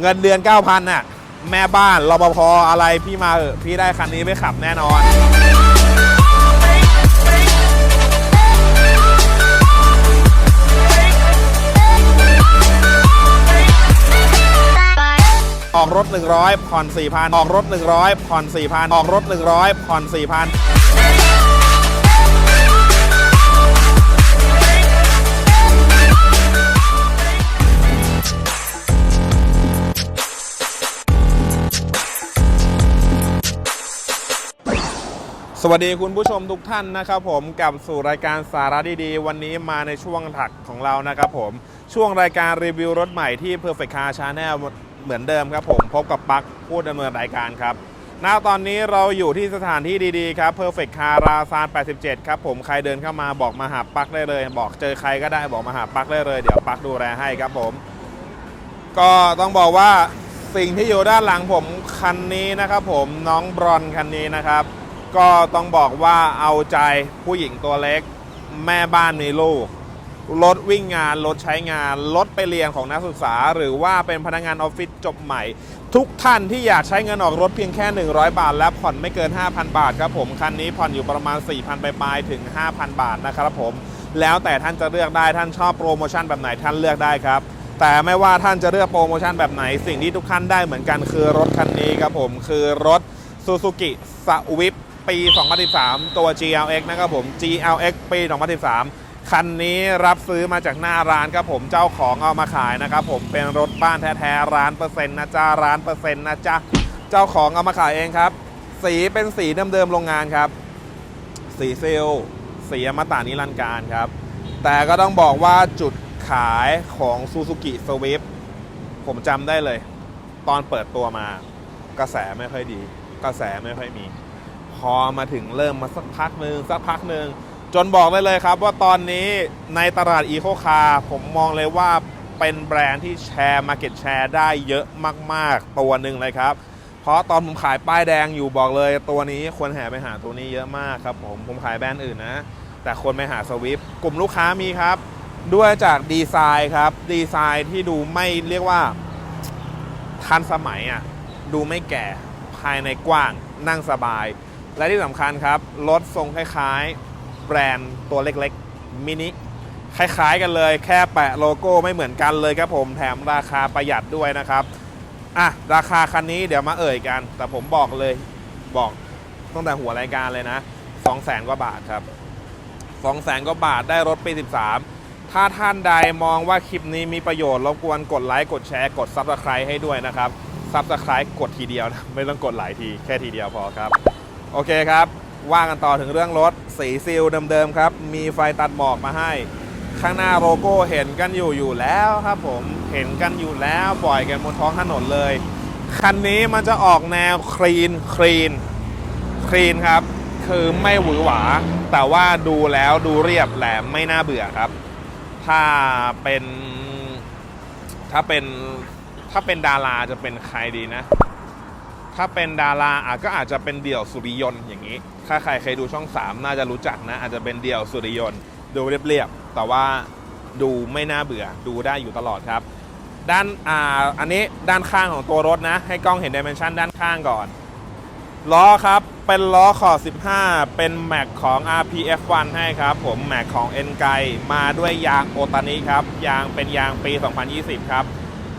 เงินเดือน 9,000น่ะ แม่บ้านรปภอะไรพี่มาเถอพี่ได้คันนี้ไปขับแน่นอนออกรถ 100ผ่อน4,000ออกรถ 100ผ่อน4,000ออกรถ 100ผ่อน4,000 สวัสดีคุณผู้ชมทุกท่านนะครับผมกลับสู่รายการสาระดีๆ วันนี้มาในช่วงถักของเรานะครับผมช่วงรายการรีวิวรถใหม่ที่ Perfect Car Channel เหมือนเดิมครับผมพบกับปักผู้ดำเนินรายการครับณตอนนี้เราอยู่ที่สถานที่ดีๆครับ Perfect Car ราซาน 87 ครับผมใครเดินเข้ามาบอกมาหาปักได้เลย บอกเจอใครก็ได้บอกมาหาปักได้เลยเดี๋ยวปักดูแลให้ครับผม ก็ต้องบอกว่าสิ่งที่อยู่ด้านหลังผมคันนี้นะครับผมน้องบรอนคันนี้นะครับ ก็ต้องบอกว่าเอาใจผู้หญิงตัวเล็ก แม่บ้านมีลูก รถวิ่งงาน รถใช้งาน รถไปเรียนของนักศึกษา หรือว่าเป็นพนักงานออฟฟิศจบใหม่ ทุกท่านที่อยากใช้เงินออกรถเพียงแค่ 100 บาท และผ่อนไม่เกิน 5,000 บาทครับผม คันนี้ผ่อนอยู่ประมาณ 4,000 ไปปลายถึง 5,000 บาทนะครับผม แล้วแต่ท่านจะเลือกได้ท่านชอบโปรโมชั่นแบบไหนท่านเลือกได้ครับแต่ไม่ว่าท่านจะเลือกโปรโมชั่นแบบไหนสิ่งที่ทุกท่านได้เหมือนกันคือรถคันนี้ครับผมคือรถ Suzuki s w i f t ปี 2013 ตัว GLX นะครับผม GLX ปี 2013 คันนี้รับซื้อมาจากหน้าร้านครับผมเจ้าของเอามาขายนะครับผมเป็นรถบ้านแท้ๆร้านเปอร์เซ็นต์นะจ๊ะร้านเปอร์เซ็นต์นะจ๊ะเจ้าของเอามาขายเองครับ สีเป็นสีเดิมๆโรงงานครับ สีเซลสีอมตะนิรันดร์การครับ แต่ก็ต้องบอกว่าจุดขายของ Suzuki Swift ผมจำได้เลย ตอนเปิดตัวมากระแสไม่ค่อยดี กระแสไม่ค่อยมี พอมาถึงเริ่มมาสักพักหนึ่งสักพักหนึ่งจนบอกได้เลยครับว่าตอนนี้ในตลาดอีโคคาร์ผมมองเลยว่าเป็นแบรนด์ที่แชร์มาเก็ตแชร์ได้เยอะมาก ๆ ตัวหนึ่งเลยครับ เพราะตอนผมขายป้ายแดงอยู่บอกเลย ตัวนี้คนแห่ไปหาตัวนี้เยอะมากครับผมผมขายแบรนด์อื่นนะ แต่คนไปหาสวิฟกลุ่มลูกค้ามีครับ ด้วยจากดีไซน์ครับ ดีไซน์ที่ดูไม่เรียกว่าทันสมัยอะดูไม่แก่ภายในกว้างนั่งสบาย และที่สำคัญครับ รถทรงคล้ายๆ แบรนด์ตัวเล็กๆ มินิ คล้ายๆกันเลย แค่แปะโลโก้ไม่เหมือนกันเลยครับผมแถมราคาประหยัดด้วยนะครับ อะ ราคาคันนี้เดี๋ยวมาเอ่ยกัน แต่ผมบอกเลยบอกตั้งแต่หัวรายการเลยนะ2 0 0แสนกว่าบาทครับ2 0 0แสนกว่าบาทได้รถปี 13 ถ้าท่านใดมองว่าคลิปนี้มีประโยชน์รบกวนกดไลค์กดแชร์กด Subscribe ให้ด้วยนะครับ Subscribe กดทีเดียวนะไม่ต้องกดหลายทีแค่ทีเดียวพอครับ โอเคครับ ว่ากันต่อถึงเรื่องรถ สีซิลเดิมๆครับ มีไฟตัดหมอกมาให้ ข้างหน้าโลโก้เห็นกันอยู่อยู่แล้วครับผม เห็นกันอยู่แล้วปล่อยกันบนท้องถนนเลย คันนี้มันจะออกแนวคลีนคลีนคลีนครับ คือไม่หวือหวา แต่ว่าดูแล้วดูเรียบแหลมไม่น่าเบื่อครับ ถ้าเป็น ถ้าเป็นถ้าเป็นดาราจะเป็นใครดีนะ ถ้าเป็นดาราอาก็อาจจะเป็นเดี่ยวสุริยนต์อย่างนี้ ถ้าใครเคยดูช่อง 3 น่าจะรู้จักนะ อาจจะเป็นเดี่ยวสุริยนต์ดูเรียบๆแต่ว่าดูไม่น่าเบื่อดูได้อยู่ตลอดครับ ด้านอ่าอันนี้ด้านข้างของตัวรถนะ ให้กล้องเห็นดิเมนชันด้านข้างก่อนล้อครับเป็นล้อขอบ15 เป็นแม็กของ RPF1 ให้ครับ ผมแม็กของ n ไกมาด้วยยางโอตานิครับ ยางเป็นยางปี 2020 ครับ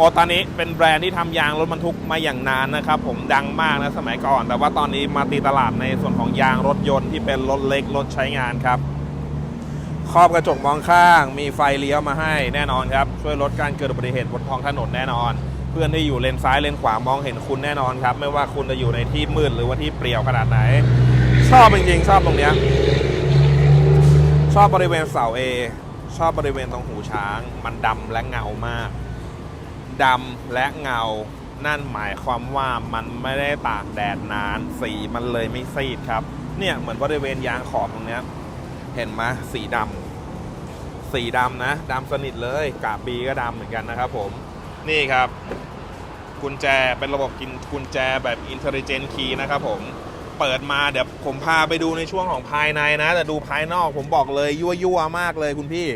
โอตานิเป็นแบรนด์ที่ทำยางรถบรรทุกมาอย่างนานนะครับผมดังมากนะสมัยก่อน แต่ว่าตอนนี้มาตีตลาดในส่วนของยางรถยนต์ที่เป็นรถเล็กรถใช้งานครับครอบกระจกมองข้าง มีไฟเลี้ยวมาให้แน่นอนครับ ช่วยลดการเกิดอุบัติเหตุบนท้องถนนแน่นอน เพื่อนที่อยู่เลนซ้ายเลนขวามองเห็นคุณแน่นอนครับ ไม่ว่าคุณจะอยู่ในที่มืดหรือว่าที่เปลี่ยวขนาดไหน ชอบจริงๆชอบตรงเนี้ยชอบบริเวณเสาเอชอบบริเวณตรงหูช้าง มันดำและเงามาก ดำและเงา นั่นหมายความว่ามันไม่ได้ตากแดดนาน สีมันเลยไม่ซีดครับ เนี่ยเหมือนบริเวณยางขอบตรงเนี้ย เห็นไหมสีดำสีดำนะดำสนิทเลยกาบบีก็ดำเหมือนกันนะครับผม นี่ครับกุญแจเป็นระบบกินกุญแจแบบ Intelligent Key นะครับผมเปิดมาเดี๋ยวผมพาไปดูในช่วงของภายในนะ แต่ดูภายนอกผมบอกเลยยั่วยั่วๆมากเลยคุณพี่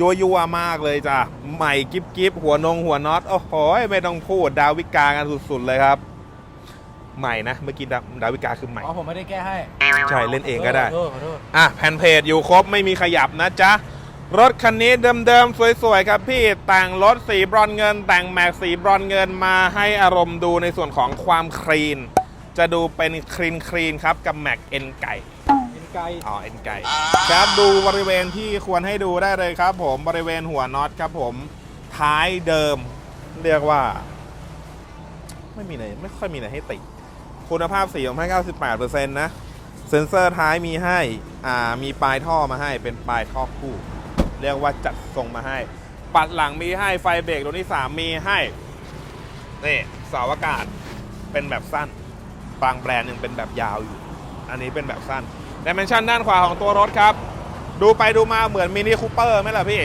ยัวยัวๆมากเลยจ้ะ ใหม่กิฟกิฟหัวนงหัวน็อต โอ้โห ไม่ต้องพูด ดาวิกากันสุดๆเลยครับ ใหม่นะ เมื่อกี้ดาดาวิกาคือใหม่ อ๋อ ผมไม่ได้แก้ให้ ใช่ เล่นเองก็ได้ขอโทษขอโทษอะ แผ่นเพจอยู่ครบไม่มีขยับนะจ๊ะ รถคันนี้เดิมๆ สวยๆ ครับพี่ แต่งรถสีบรอนซ์เงิน แต่งแม็กสีบรอนซ์เงินมาให้อารมณ์ดูในส่วนของความคลีน จะดูเป็นคลีนคลีนๆครับกับแม็กเอ็นไก่เป็น ไกลอ๋อเอ็นไก่ครับดูบริเวณที่ควรให้ดูได้เลยครับ ผมบริเวณหัวน็อตครับ ผมท้ายเดิม เรียกว่า ไม่มีไหนไม่ค่อยมีไหนให้ติคุณภาพสีผมให้98%นะเซ็นเซอร์ท้ายมีให้อ่ามีปลายท่อมาให้เป็นปลายท่อคู่ เรียกว่าจัดทรงมาให้ ปัดหลังมีให้ไฟเบรกตัวที่3มีให้นี่เสาอากาศเป็นแบบสั้นบางแบรนด์ยังเป็นแบบยาวอยู่ อันนี้เป็นแบบสั้น ดิเมนชันด้านขวาของตัวรถครับ ดูไปดูมาเหมือนมินิคูเปอร์ไหมล่ะพี่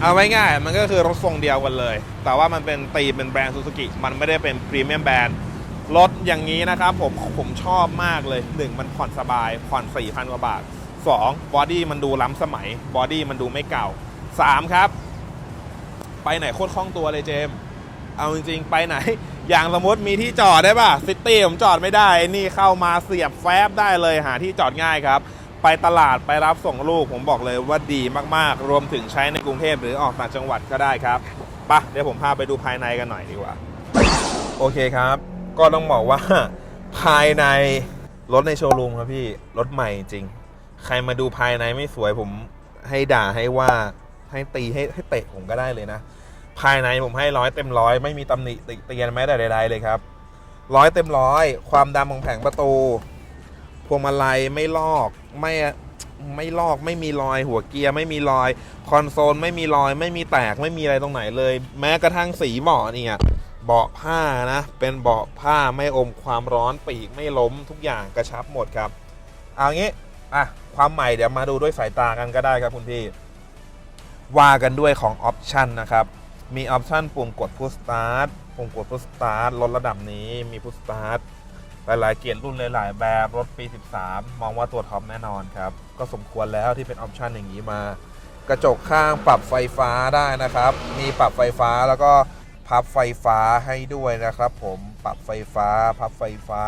เอาไว้ง่ายมันก็คือรถทรงเดียวกันเลย แต่ว่ามันเป็นตีมเป็นแบรนด์ซูซูกิมันไม่ได้เป็นพรีเมียมแบรนด์รถอย่างนี้นะครับผมผมชอบมากเลย 1 มันผ่อนสบาย ผ่อน 4,000 กว่าบาท 2. บอดี้มันดูล้ำสมัย บอดี้มันดูไม่เก่า 3 ครับ ไปไหนโคตรคล่องตัวเลยเจม เอาจริงๆ ไปไหน อย่างสมมติมีที่จอดได้ป่ะซิตี้ผมจอดไม่ได้นี่เข้ามาเสียบแฟบได้เลยหาที่จอดง่ายครับ ไปตลาดไปรับส่งลูกผมบอกเลยว่าดีมากๆ รวมถึงใช้ในกรุงเทพหรือออกต่างจังหวัดก็ได้ครับปะเดี๋ยวผมพาไปดูภายในกันหน่อยดีกว่า โอเคครับ ก็ต้องบอกว่า ภายในรถในโชว์รูมครับพี่รถใหม่จริง ใครมาดูภายในไม่สวยผมให้ด่าให้ว่าให้ตีให้ให้เตะผมก็ได้เลยนะ ภายในผมให้ร้อยเต็มร้อยไม่มีตำหนิติเตียนแม้แต่ใดๆเลยครับร้อยเต็มร้อยความดำของแผงประตูพวงมาลัยไม่ลอกไม่ไม่ลอกไม่มีรอยหัวเกียร์ไม่มีรอย คอนโซลไม่มีรอย ไม่มีแตกไม่มีอะไรตรงไหนเลย แม้กระทั่งสีเบาะเนี่ยเบาะผ้านะ เป็นเบาะผ้าไม่อมความร้อนปีกไม่ล้มทุกอย่างกระชับหมดครับ เอางี้อะความใหม่เดี๋ยวมาดูด้วยสายตากันก็ได้ครับคุณพี่ ว่ากันด้วยของออปชันนะครับ มีออปชันปุ่มกดพุชสตาร์ทปุ่มกดพุชสตาร์ทลดระดับนี้มีพุชสตาร์ทหลายๆเกียร์รุ่นหลายๆแบบรถปี 13 มองว่าตัวท็อปแน่นอนครับ ก็สมควรแล้วที่เป็นออปชันอย่างนี้มา กระจกข้างปรับไฟฟ้าได้นะครับ มีปรับไฟฟ้าแล้วก็พับไฟฟ้าให้ด้วยนะครับ ผมปรับไฟฟ้า พับไฟฟ้า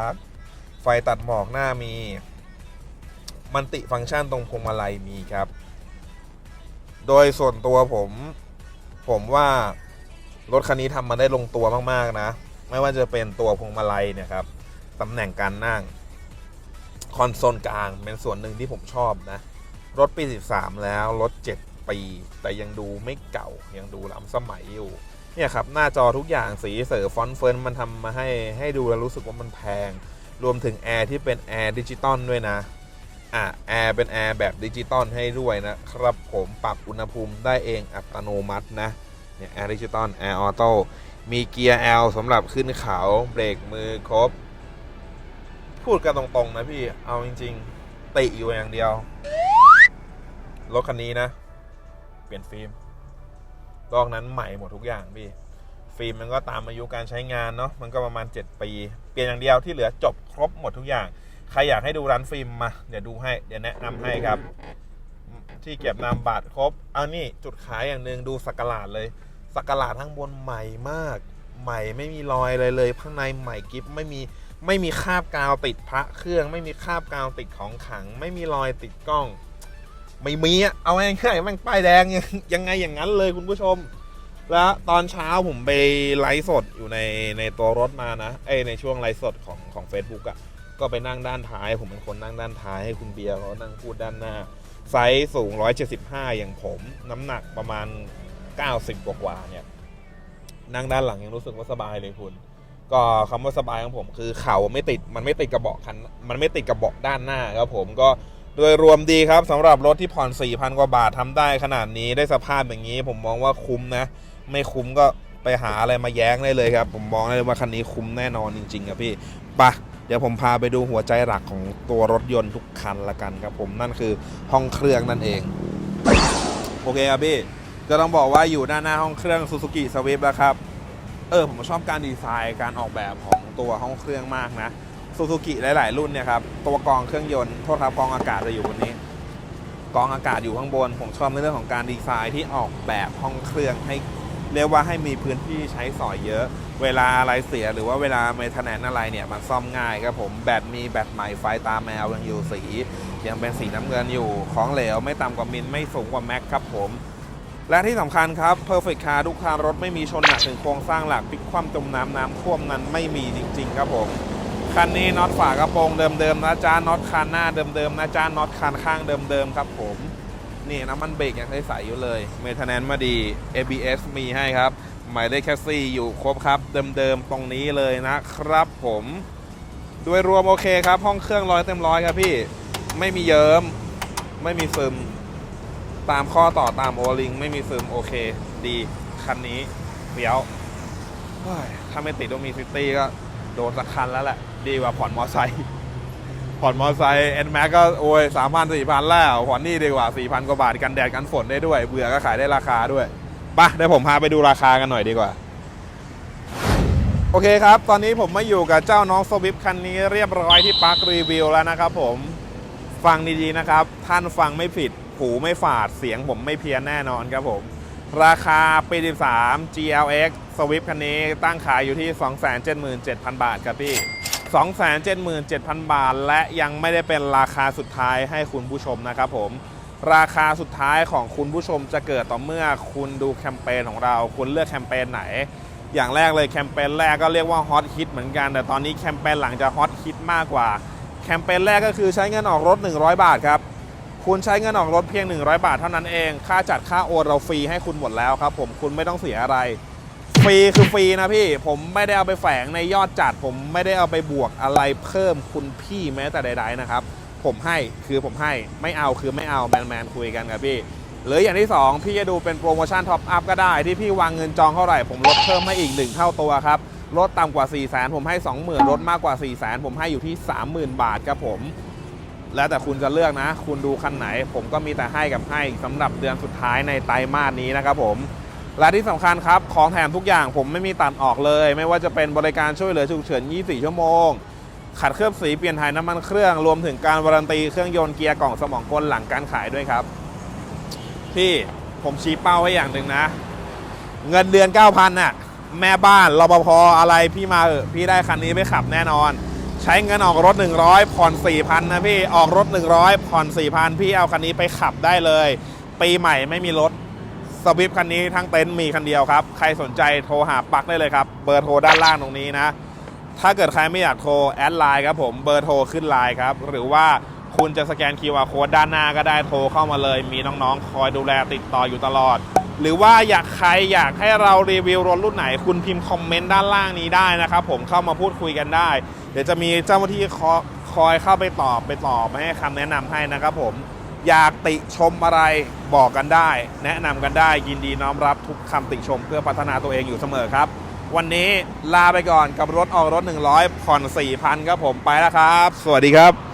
ไฟตัดหมอกหน้ามี มันติฟังก์ชันตรงพวงมาลัยมีครับ โดยส่วนตัวผม ผมว่ารถคันนี้ทำมาได้ลงตัวมากๆนะ ไม่ว่าจะเป็นตัวพวงมาลัยเนี่ยครับตำแหน่งการนั่งคอนโซลกลางเป็นส่วนหนึ่งที่ผมชอบนะ รถปี 13 แล้ว รถ 7 ปี แต่ยังดูไม่เก่ายังดูล้ำสมัยอยู่เนี่ยครับหน้าจอทุกอย่างสีเสือฟอนเฟิร์นมันทำมาให้ให้ดูแล้วรู้สึกว่ามันแพง รวมถึงแอร์ที่เป็นแอร์ดิจิตอลด้วยนะ อะแอร์เป็นแอร์แบบดิจิตอลให้ด้วยนะครับผมปรับอุณหภูมิได้เองอัตโนมัตินะเนี่ยแอร์ดิจิตอลแอร์ออโต้มีเกียร์ L สำหรับขึ้นเขาเบรกมือครบ พูดกันตรงๆนะพี่เอาจริง ๆ ติอยู่อย่างเดียว รถคันนี้นะ เปลี่ยนฟิล์มลอกนั้นใหม่หมดทุกอย่างพี่ ฟิล์มมันก็ตามอายุการใช้งานเนาะมันก็ประมาณ 7 ปี เปลี่ยนอย่างเดียวที่เหลือจบครบหมดทุกอย่าง ใครอยากให้ดูร้านฟิล์มมา เดี๋ยวดูให้ เดี๋ยวแนะนำให้ครับ ที่เก็บนามบัตรครบเอานี่จุดขายอย่างหนึ่งดูสักกะหลาดเลย สักกะหลาดข้างบนใหม่มาก ใหม่ไม่มีรอยเลยเลยข้างในใหม่กิฟไม่มีไม่มีคราบกาวติดพระเครื่อง ไม่มีคราบกาวติดของขัง ไม่มีรอยติดกล้อง ไม่มีอะเอาง่ายๆแม่งป้ายแดงยังไงอย่างนั้นเลยคุณผู้ชม แล้วตอนเช้าผมไปไลฟ์สดอยู่ในในตัวรถมานะเอ้ยในช่วงไลฟ์สดของของ Facebook อะ ก็ไปนั่งด้านท้าย ผมเป็นคนนั่งด้านท้ายให้คุณเบียร์เขานั่งพูดด้านหน้า ไซส์สูง 175 อย่างผม น้ำหนักประมาณ 90 กว่าๆเนี่ย นั่งด้านหลังยังรู้สึกว่าสบายเลยคุณ ก็คำว่าสบายของผมคือเข่าไม่ติดมันไม่ติดกระบาะคันมันไม่ติดกระบาะด้านหน้าครับผมก็โดยรวมดีครับสำหรับรถที่ผ่อน 4,000 กว่าบาททำได้ขนาดนี้ได้สภาพอย่างนี้ ผมมองว่าคุ้มนะ ไม่คุ้มก็ไปหาอะไรมาแย้งได้เลยครับ ผมมองได้เลยว่าคันนี้คุ้มแน่นอนจริงๆครับพี่ไปะ เดี๋ยวผมพาไปดูหัวใจหลักของตัวรถยนต์ทุกคันละกันครับผมนั่นคือห้องเครื่องนั่นเอง โอเคครับพี่ก็ต้องบอกว่าอยู่ด้าหน้าห้องเครื่อง Suzuki Swift แล้วครับ เออผมชอบการดีไซน์การออกแบบของตัวห้องเครื่องมากนะซูซูกิหลาย ๆ รุ่นเนี่ยครับตัวกรองเครื่องยนต์โทษครับกรองอากาศจะอยู่บนนี้กรองอากาศอยู่ข้างบน ผมชอบในเรื่องของการดีไซน์ที่ออกแบบห้องเครื่องให้เรียกว่าให้มีพื้นที่ใช้สอยเยอะ เวลาอะไรเสียหรือว่าเวลาเมทแนนอะไรเนี่ยมันซ่อมง่ายครับผมแบตมีแบตใหม่ไฟตาแมวยังอยู่สี ยังเป็นสีน้ำเงินอยู่ของเหลวไม่ต่ำกว่ามิลไม่สูงกว่าแม็กครับผมและที่สำคัญครับ Perfect Car ทุกคันรถไม่มีชนหนักถึงโครงสร้างหลักพลิกคว่ำจมน้ำน้ำท่วมนั้นไม่มีจริง ๆ ครับผม คันนี้น็อตฝากระโปรงเดิมๆนะจ้าน็อตคันหน้าเดิมๆนะจ้าน็อตคันข้างเดิมๆครับผม นี่น้ำมันเบรกยังใสๆอยู่เลยเมทแนนมาดี ABS มีให้ครับ หมายเลขแคสซี่อยู่ครบครับ เดิมๆตรงนี้เลยนะครับผมโดยรวมโอเคครับ ห้องเครื่องร้อยเต็มร้อยครับพี่ไม่มีเยิม้มไม่มีซึม ตามข้อต่อตามโอลิงไม่มีซึมโอเค ดี คันนี้เฟี้ยวถ้าไม่ติดว่ามีซิตี้ก็โดนสักคันแล้วแหละ ดีกว่าผ่อนมอไซค์ผ่อนมอไซค์เอ็นแม็กก็โอ้ยสามพันสี่พันแล้วผ่อนนี่ดีกว่าสี่พันกว่าบาทกันแดดกันฝนได้ด้วย เบื่อก็ขายได้ราคาด้วย ปะเดี๋ยวผมพาไปดูราคากันหน่อยดีกว่า โอเคครับ ตอนนี้ผมมาอยู่กับเจ้าน้องสวิฟคันนี้เรียบร้อยที่ปาร์ครีวิวแล้วนะครับผมฟังดีๆนะครับ ท่านฟังไม่ผิด หูไม่ฝาดเสียงผมไม่เพี้ยนแน่นอนครับผม ราคาปี 13 GLX Swift คันนี้ตั้งขายอยู่ที่ 277,000 บาทครับพี่ 277,000 บาท และยังไม่ได้เป็นราคาสุดท้ายให้คุณผู้ชมนะครับผม ราคาสุดท้ายของคุณผู้ชมจะเกิดต่อเมื่อคุณดูแคมเปญของเรา คุณเลือกแคมเปญไหน อย่างแรกเลยแคมเปญแรกก็เรียกว่าฮอตฮิตเหมือนกัน แต่ตอนนี้แคมเปญหลังจะฮอตฮิตมากกว่า แคมเปญแรกก็คือใช้เงินออกรถ 100 บาทครับ คุณใช้เงินออกรถเพียง 100 บาทเท่านั้นเอง ค่าจัดค่าโอนเราฟรีให้คุณหมดแล้วครับ ผมคุณไม่ต้องเสียอะไร ฟรีคือฟรีนะพี่ ผมไม่ได้เอาไปแฝงในยอดจัด ผมไม่ได้เอาไปบวกอะไรเพิ่มคุณพี่แม้แต่ใด ๆนะครับ ผมให้คือผมให้ไม่เอาคือไม่เอาแมนแมนคุยกันครับพี่ หรืออย่างที่ 2 พี่จะดูเป็นโปรโมชั่นท็อปอัพก็ได้ที่พี่วางเงินจองเท่าไหร่ ผมลดเพิ่มให้อีก 1 เท่าตัวครับลดต่ำกว่า 4 0 0 0 0 0ผมให้ 20,000ลดมากกว่า 4 0 0 0 0 0ผมให้อยู่ที่ 30,000 บาทครับผม แล้วแต่คุณจะเลือกนะ คุณดูคันไหน ผมก็มีแต่ให้กับให้สำหรับเดือนสุดท้ายในไตรมาสนี้นะครับผมและที่สำคัญครับ ของแถมทุกอย่างผมไม่มีตัดออกเลย ไม่ว่าจะเป็นบริการช่วยเหลือฉุกเฉิน 24 ชั่วโมง ขัดเคลือบสีเปลี่ยนถ่ายน้ำมันเครื่องรวมถึงการวารันตีเครื่องยนต์เกียร์กล่องสมองกลหลังการขายด้วยครับ พี่ผมชี้เป้าให้อย่างหนึ่งนะ เงินเดือน 9,000น่ะ แม่บ้านรปภอะไรพี่มาเออพี่ได้คันนี้ไปขับแน่นอน ใช้เงินออกรถ 100 ผ่อน 4,000 นะพี่ออกรถ 100 ผ่อน 4,000 พี่เอาคันนี้ไปขับได้เลย ปีใหม่ไม่มีรถสวิฟคันนี้ทั้งเต็นท์มีคันเดียวครับ ใครสนใจโทรหาปักได้เลยครับ เบอร์โทรด้านล่างตรงนี้นะ ถ้าเกิดใครไม่อยากโทรแอดไลน์ครับผมเบอร์โทรขึ้นไลน์ครับ หรือว่าคุณจะสแกน QR Code ด้านหน้าก็ได้โทรเข้ามาเลย มีน้องๆ คอยดูแลติดต่ออยู่ตลอด หรือว่าอยากใครอยากให้เรารีวิวรถรุ่นไหน คุณพิมพ์คอมเมนต์ด้านล่างนี้ได้นะครับผมเข้ามาพูดคุยกันได้ เดี๋ยวจะมีเจ้าหน้าที่คอคอยเข้าไปตอบไปตอบมาให้คำแนะนำให้นะครับผมอยากติชมอะไรบอกกันได้ แนะนำกันได้ยินดีน้อมรับทุกคำติชมเพื่อพัฒนาตัวเองอยู่เสมอครับ วันนี้ลาไปก่อนกับรถออกรถ 100ผ่อน4,000ครับผมไปแล้วครับ สวัสดีครับ